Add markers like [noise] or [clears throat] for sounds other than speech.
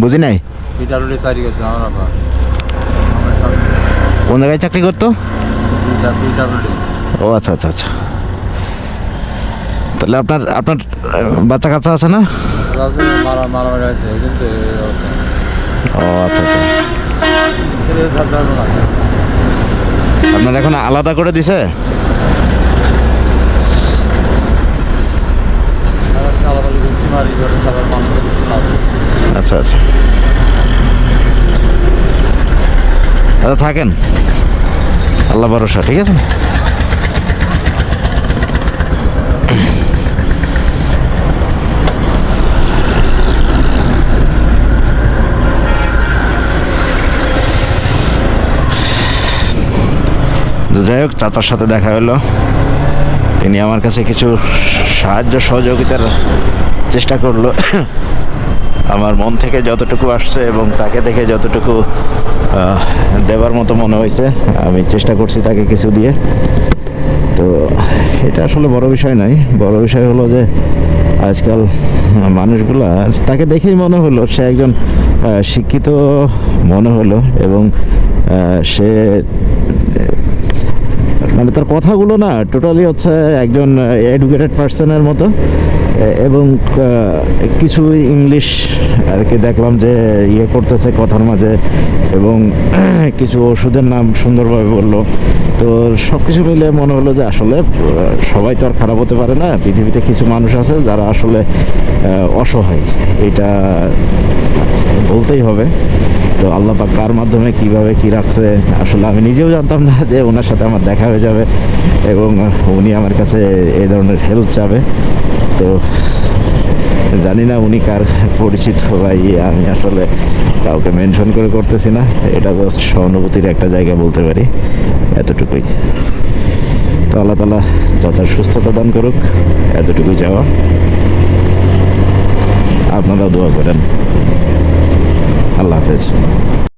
বুঝি নাই? কোন জায়গায় চাকরি করতো? ও আচ্ছা আচ্ছা আচ্ছা। তাহলে আপনার আপনার বাচ্চা কাচ্চা আছে না। ও আচ্ছা আচ্ছা। আপনার এখন আলাদা করে দিছে আলাদা গুপ্তি মারি করে তারপর মানুষ আচ্ছা আচ্ছা। থাকেন। আল্লাহ ভরসা ঠিক আছে? যাই হোক চাচার সাথে দেখা হলো। তিনি আমার কাছে কিছু সাহায্য সহযোগিতার চেষ্টা করল। আমার মন থেকে যতটুকু আসছে এবং তাকে দেখে যতটুকু দেবার মতো মনে হয়েছে, আমি চেষ্টা করছি তাকে কিছু দিয়ে। তো এটা আসলে বড় বিষয় নয়। বড় বিষয় হলো যে আজকাল মানুষগুলা, তাকে দেখেই মনে হলো সে একজন শিক্ষিত মনে হলো এবং সে মানে তার কথাগুলো না টোটালি হচ্ছে একজন এডুকেটেড পার্সনের মতো। এবং কিছু ইংলিশ আর কি দেখলাম যে ইয়ে করতেছে কথার মাঝে এবং [clears throat] কিছু ওষুধের নাম সুন্দরভাবে বলল। তো সব কিছু মিলে মনে হলো যে আসলে সবাই তো আর খারাপ হতে পারে না, পৃথিবীতে কিছু মানুষ আছে যারা আসলে অসহায়। এটা বলতেই হবে। তো আল্লাহ পাক কার মাধ্যমে, কীভাবে, কি রাখছে, আসলে আমি নিজেও জানতাম না যে ওনার সাথে আমার দেখা হয়ে যাবে এবং উনি আমার কাছে এই ধরনের হেল্প চাবে। তো জানি না উনি কার পরিচিত ইয়ে আমি আসলে কাউকে মেনশন করে করতেছি না। এটা জাস্ট সহানুভূতির একটা জায়গা বলতে পারি, এতটুকুই। তো আল্লাহ তালা চাচার সুস্থতা দান করুক, এতটুকুই যাওয়া আপনারাও দোয়া করেন। আল্লাহ হাফেজ।